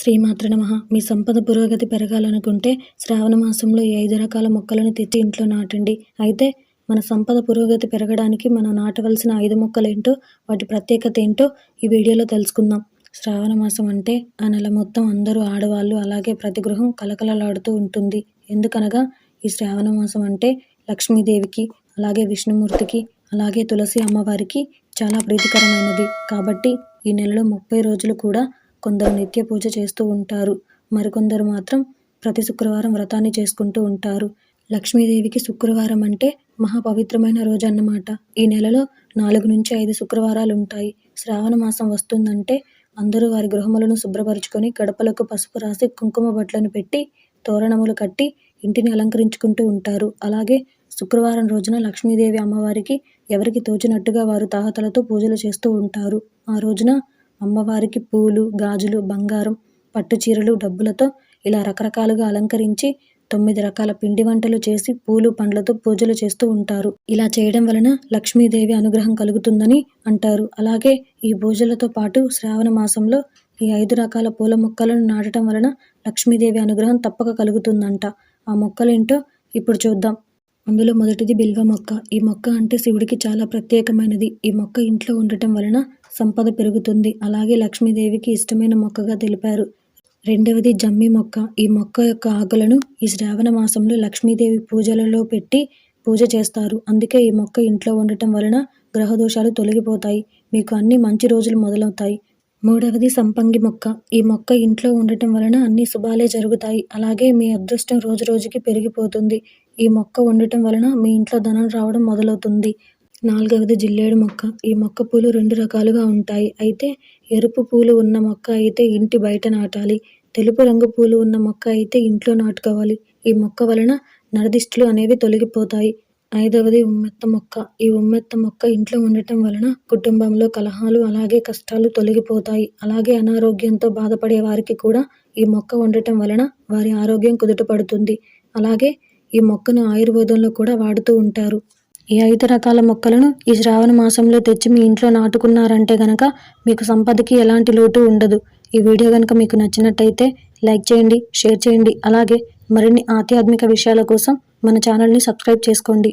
శ్రీమాత్ర నమ. మీ సంపద పురోగతి పెరగాలనుకుంటే శ్రావణ మాసంలో ఈ ఐదు రకాల మొక్కలను తెచ్చి ఇంట్లో నాటండి. అయితే మన సంపద పురోగతి పెరగడానికి మనం నాటవలసిన ఐదు మొక్కలు ఏంటో వాటి ప్రత్యేకత ఏంటో ఈ వీడియోలో తెలుసుకుందాం. శ్రావణ మాసం అంటే ఆ నెల మొత్తం అందరూ ఆడవాళ్ళు అలాగే ప్రతి గృహం కలకలలాడుతూ ఉంటుంది. ఎందుకనగా ఈ శ్రావణ మాసం అంటే లక్ష్మీదేవికి అలాగే విష్ణుమూర్తికి అలాగే తులసి అమ్మవారికి చాలా ప్రీతికరమైనది. కాబట్టి ఈ నెలలో ముప్పై రోజులు కూడా కొందరు నిత్య పూజ చేస్తూ ఉంటారు. మరికొందరు మాత్రం ప్రతి శుక్రవారం వ్రతాన్ని చేసుకుంటూ ఉంటారు. లక్ష్మీదేవికి శుక్రవారం అంటే మహాపవిత్రమైన రోజు అన్నమాట ఈ నెలలో నాలుగు నుంచి ఐదు శుక్రవారాలు ఉంటాయి శ్రావణ మాసం వస్తుందంటే అందరూ వారి గృహములను శుభ్రపరుచుకొని గడపలకు పసుపు రాసి కుంకుమ బట్టలను పెట్టి తోరణములు కట్టి ఇంటిని అలంకరించుకుంటూ ఉంటారు. అలాగే శుక్రవారం రోజున లక్ష్మీదేవి అమ్మవారికి ఎవరికి తోచినట్టుగా వారు తాహతలతో పూజలు చేస్తూ ఉంటారు. ఆ రోజున అమ్మవారికి పూలు గాజులు బంగారం పట్టు చీరలు డబ్బులతో ఇలా రకరకాలుగా అలంకరించి తొమ్మిది రకాల పిండి వంటలు చేసి పూలు పండ్లతో పూజలు చేస్తూ ఉంటారు. ఇలా చేయడం వలన లక్ష్మీదేవి అనుగ్రహం కలుగుతుందని అంటారు. అలాగే ఈ పూజలతో పాటు శ్రావణ మాసంలో ఈ ఐదు రకాల పూల మొక్కలను నాటడం వలన లక్ష్మీదేవి అనుగ్రహం తప్పక కలుగుతుందంట. ఆ మొక్కలేంటో ఇప్పుడు చూద్దాం. అందులో మొదటిది బిల్వ మొక్క. ఈ మొక్క అంటే శివుడికి చాలా ప్రత్యేకమైనది. ఈ మొక్క ఇంట్లో ఉండటం వలన సంపద పెరుగుతుంది. అలాగే లక్ష్మీదేవికి ఇష్టమైన మొక్కగా తెలిపారు. రెండవది జమ్మి మొక్క. ఈ మొక్క యొక్క ఆకులను ఈ శ్రావణ మాసంలో లక్ష్మీదేవి పూజలలో పెట్టి పూజ చేస్తారు. అందుకే ఈ మొక్క ఇంట్లో ఉండటం వలన గ్రహదోషాలు తొలగిపోతాయి. మీకు అన్ని మంచి రోజులు మొదలవుతాయి. మూడవది సంపంగి మొక్క. ఈ మొక్క ఇంట్లో ఉండటం వలన అన్ని శుభాలే జరుగుతాయి. అలాగే మీ అదృష్టం రోజు రోజుకి పెరిగిపోతుంది. ఈ మొక్క ఉండటం వలన మీ ఇంట్లో ధనం రావడం మొదలవుతుంది. నాలుగవది జిల్లేడు మొక్క. ఈ మొక్క పూలు రెండు రకాలుగా ఉంటాయి. అయితే ఎరుపు పూలు ఉన్న మొక్క అయితే ఇంటి బయట నాటాలి. తెలుపు రంగు పూలు ఉన్న మొక్క అయితే ఇంట్లో నాటుకోవాలి. ఈ మొక్క వలన నరదిష్టులు అనేవి తొలగిపోతాయి. ఐదవది ఉమ్మెత్త మొక్క. ఈ ఉమ్మెత్త మొక్క ఇంట్లో ఉండటం వలన కుటుంబంలో కలహాలు అలాగే కష్టాలు తొలగిపోతాయి. అలాగే అనారోగ్యంతో బాధపడే వారికి కూడా ఈ మొక్క ఉండటం వలన వారి ఆరోగ్యం కుదుటపడుతుంది. అలాగే ఈ మొక్కను ఆయుర్వేదంలో కూడా వాడుతూ ఉంటారు. ఈ ఐదు రకాల మొక్కలను ఈ శ్రావణ మాసంలో తెచ్చి మీ ఇంట్లో నాటుకున్నారంటే గనక మీకు సంపదకి ఎలాంటి లోటు ఉండదు. ఈ వీడియో కనుక మీకు నచ్చినట్టయితే లైక్ చేయండి షేర్ చేయండి. అలాగే మరిన్ని ఆధ్యాత్మిక విషయాల కోసం మన ఛానల్ని సబ్స్క్రైబ్ చేసుకోండి.